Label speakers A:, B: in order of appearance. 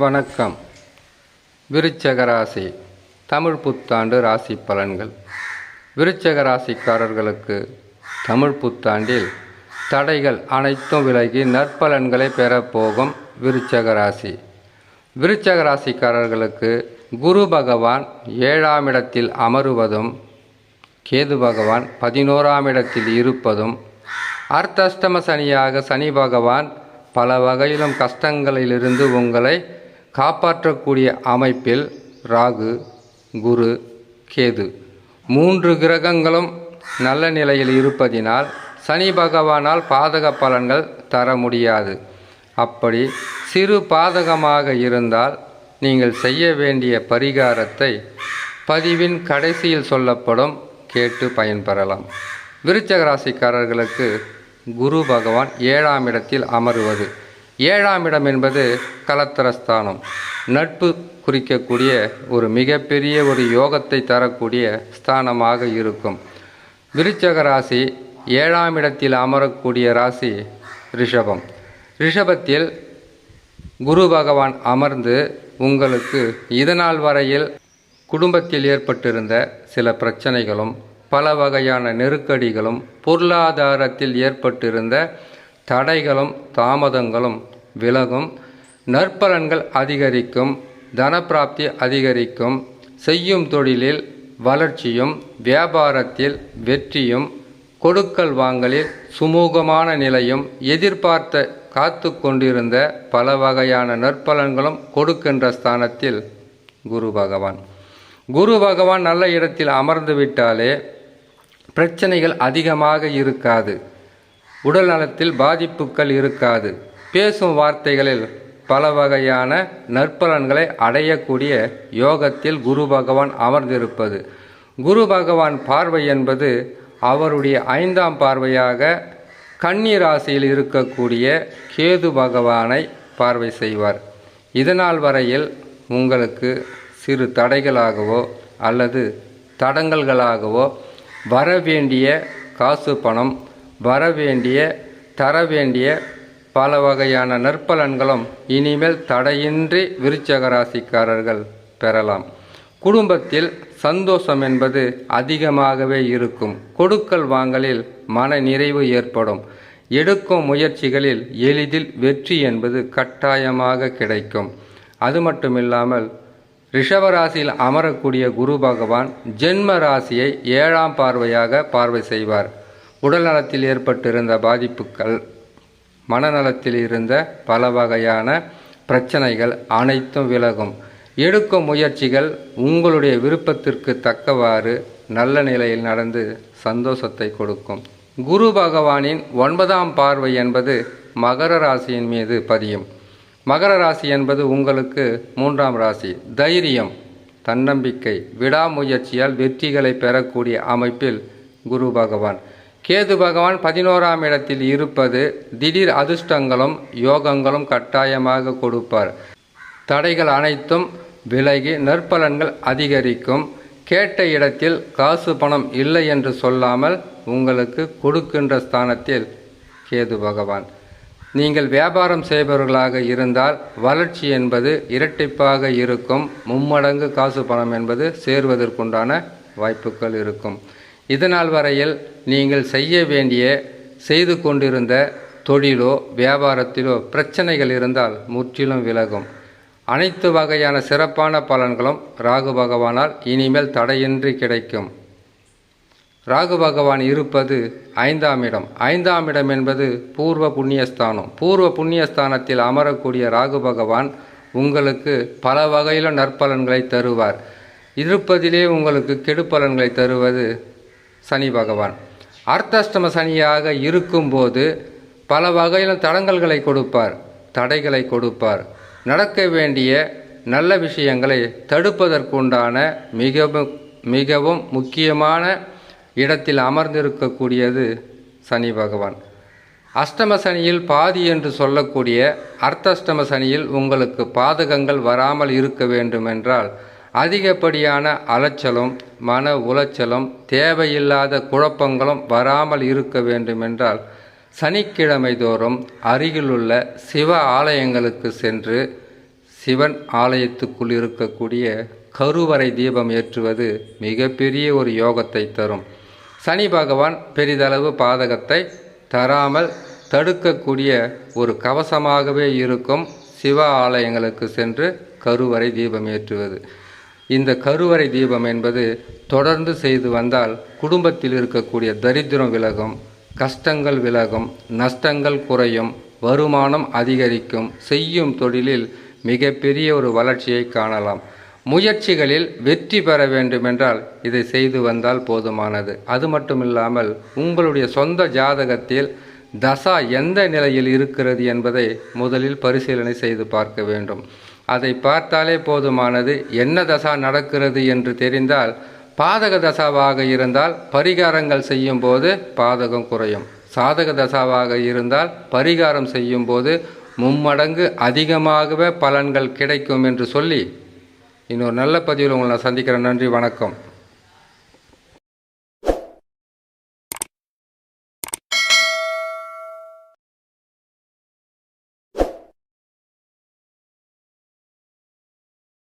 A: வணக்கம். விருச்சக ராசி தமிழ் புத்தாண்டு ராசி பலன்கள். விருச்சக ராசிக்காரர்களுக்கு தமிழ் புத்தாண்டில் தடைகள் அனைத்தும் விலகி நற்பலன்களை பெறப்போகும் விருச்சக ராசி. விருச்சக ராசிக்காரர்களுக்கு குரு பகவான் ஏழாம் இடத்தில் அமருவதும் கேது பகவான் பதினோராம் இடத்தில் இருப்பதும் அர்த்தஷ்டம சனியாக சனி பகவான் பல வகையிலும் கஷ்டங்களிலிருந்து உங்களை காப்பாற்றக்கூடிய அமைப்பில் ராகு குரு கேது. மூன்று கிரகங்களும் நல்ல நிலையில் இருப்பதினால் சனி பகவானால் பாதக பலன்கள் தர முடியாது. அப்படி சிறு பாதகமாக இருந்தால் நீங்கள் செய்ய வேண்டிய பரிகாரத்தை பதிவின் கடைசியில் சொல்லப்படும் கேட்டு பயன்பெறலாம். விருச்சக ராசிக்காரர்களுக்கு குரு பகவான் ஏழாம் இடத்தில் அமருவது. ஏழாம் இடம் என்பது கலத்திரஸ்தானம். நட்பு குறிக்கக்கூடிய ஒரு மிகப்பெரிய ஒரு யோகத்தை தரக்கூடிய ஸ்தானமாக இருக்கும். விருச்சக ராசி ஏழாம் இடத்தில் அமரக்கூடிய ராசி ரிஷபம். ரிஷபத்தில் குரு பகவான் அமர்ந்து உங்களுக்கு இதனால் வரையில் குடும்பத்தில் ஏற்பட்டிருந்த சில பிரச்சனைகளும் பல வகையான நெருக்கடிகளும் பொருளாதாரத்தில் ஏற்பட்டிருந்த தடைகளும் தாமதங்களும் விலகும். நற்பலன்கள் அதிகரிக்கும் தனப்பிராப்தி அதிகரிக்கும் செய்யும் தொழிலில் வளர்ச்சியும் வியாபாரத்தில் வெற்றியும் கொடுக்கல் வாங்கலில் சுமூகமான நிலையும் எதிர்பார்த்த காத்து கொண்டிருந்த பல வகையான நற்பலன்களும் கொடுக்கின்ற ஸ்தானத்தில் குரு பகவான். குரு பகவான் நல்ல இடத்தில் அமர்ந்து விட்டாலே பிரச்சனைகள் அதிகமாக இருக்காது. உடல் நலத்தில் பாதிப்புகள் இருக்காது. பேசும் வார்த்தைகளில் பல வகையான நற்பலன்களை அடையக்கூடிய யோகத்தில் குரு பகவான் அமர்ந்திருப்பது. குரு பகவான் பார்வை என்பது அவருடைய ஐந்தாம் பார்வையாக கன்னி ராசியில் இருக்கக்கூடிய கேது பகவானை பார்வை செய்வார். இதனால் வரையில் உங்களுக்கு சிறு தடைகளாகவோ அல்லது தடங்கல்களாகவோ வரவேண்டிய காசு பணம் வரவேண்டிய தர வேண்டிய பல வகையான நற்பலன்களும் இனிமேல் தடையின்றி விருச்சக ராசிக்காரர்கள் பெறலாம். குடும்பத்தில் சந்தோஷம் என்பது அதிகமாகவே இருக்கும். கொடுக்கல் வாங்கலில் மன நிறைவு ஏற்படும். எடுக்கும் முயற்சிகளில் எளிதில் வெற்றி என்பது கட்டாயமாக கிடைக்கும். அது மட்டுமில்லாமல் ரிஷபராசியில் அமரக்கூடிய குரு பகவான் ஜென்ம ராசியை ஏழாம் பார்வையாக பார்வை செய்வார். உடல்நலத்தில் ஏற்பட்டிருந்த பாதிப்புகள் மனநலத்தில் இருந்த பல வகையான பிரச்சனைகள் அனைத்தும் விலகும். எடுக்கும் முயற்சிகள் உங்களுடைய விருப்பத்திற்கு தக்கவாறு நல்ல நிலையில் நடந்து சந்தோஷத்தை கொடுக்கும். குரு பகவானின் ஒன்பதாம் பார்வை என்பது மகர ராசியின் மீது பதியும். மகர ராசி என்பது உங்களுக்கு மூன்றாம் ராசி. தைரியம் தன்னம்பிக்கை விடாமுயற்சியால் வெற்றிகளை பெறக்கூடிய அமைப்பில் குரு பகவான். கேது பகவான் பதினோராம் இடத்தில் இருப்பது திடீர் அதிர்ஷ்டங்களும் யோகங்களும் கட்டாயமாக கொடுப்பார். தடைகள் அனைத்தும் விலகி நற்பலன்கள் அதிகரிக்கும். கேட்ட இடத்தில் காசு பணம் இல்லை என்று சொல்லாமல் உங்களுக்கு கொடுக்கின்ற ஸ்தானத்தில் கேது பகவான். நீங்கள் வியாபாரம் செய்பவர்களாக இருந்தால் வளர்ச்சி என்பது இரட்டிப்பாக இருக்கும். மும்மடங்கு காசு பணம் என்பது சேருவதற்குண்டான வாய்ப்புகள் இருக்கும். இதனால் வரையில் நீங்கள் செய்ய வேண்டிய செய்து கொண்டிருந்த தொழிலோ வியாபாரத்திலோ பிரச்சனைகள் இருந்தால் முற்றிலும் விலகும். அனைத்து வகையான சிறப்பான பலன்களும் ராகு பகவானால் இனிமேல் தடையின்றி கிடைக்கும். ராகு பகவான் இருப்பது ஐந்தாம் இடம். ஐந்தாம் இடம் என்பது பூர்வ புண்ணியஸ்தானம். பூர்வ புண்ணியஸ்தானத்தில் அமரக்கூடிய ராகு பகவான் உங்களுக்கு பல வகையிலும் நற்பலன்களை தருவார். இருப்பதிலே உங்களுக்கு கெடுப்பலன்களை தருவது சனி பகவான். அர்த்தாஷ்டம சனியாக இருக்கும்போது பல வகையிலும் தடங்கல்களை கொடுப்பார் தடைகளை கொடுப்பார். நடக்க வேண்டிய நல்ல விஷயங்களை தடுப்பதற்குண்டான மிகவும் மிகவும் முக்கியமான இடத்தில் அமர்ந்திருக்கக்கூடியது சனி பகவான். அஷ்டம சனியில் பாதி என்று சொல்லக்கூடிய அர்த்தஷ்டம சனியில் உங்களுக்கு பாதகங்கள் வராமல் இருக்க வேண்டுமென்றால் அதிகப்படியான அலைச்சலும் மன உளைச்சலும் தேவையில்லாத குழப்பங்களும் வராமல் இருக்க வேண்டுமென்றால் சனிக்கிழமை தோறும் அருகிலுள்ள சிவ ஆலயங்களுக்கு சென்று சிவன் ஆலயத்துக்குள் இருக்கக்கூடிய கருவறை தீபம் ஏற்றுவது மிகப்பெரிய ஒரு யோகத்தை தரும். சனி பகவான் பெரிதளவு பாதகத்தை தராமல் தடுக்கக்கூடிய ஒரு கவசமாகவே இருக்கும் சிவ ஆலயங்களுக்கு சென்று கருவறை தீபம் ஏற்றுவது. இந்த கருவறை தீபம் என்பது தொடர்ந்து செய்து வந்தால் குடும்பத்தில் இருக்கக்கூடிய தரித்திரம் விலகும் கஷ்டங்கள் விலகும் நஷ்டங்கள் குறையும் வருமானம் அதிகரிக்கும் செய்யும் தொழிலில் மிகப்பெரிய ஒரு வளர்ச்சியை காணலாம். முயற்சிகளில் வெற்றி பெற வேண்டுமென்றால் இதை செய்து வந்தால் போதுமானது. அது மட்டுமில்லாமல் உங்களுடைய சொந்த ஜாதகத்தில் தசா எந்த நிலையில் இருக்கிறது என்பதை முதலில் பரிசீலனை செய்து பார்க்க வேண்டும். அதை பார்த்தாலே போதுமானது. என்ன தசா நடக்கிறது என்று தெரிந்தால் பாதக தசாவாக இருந்தால் பரிகாரங்கள் செய்யும் போது பாதகம் குறையும். சாதக தசாவாக இருந்தால் பரிகாரம் செய்யும் போது மும்மடங்கு அதிகமாகவே பலன்கள் கிடைக்கும் என்று சொல்லி இன்னொரு நல்ல பதிவில் உங்களை நான் சந்திக்கிறேன். நன்றி வணக்கம்.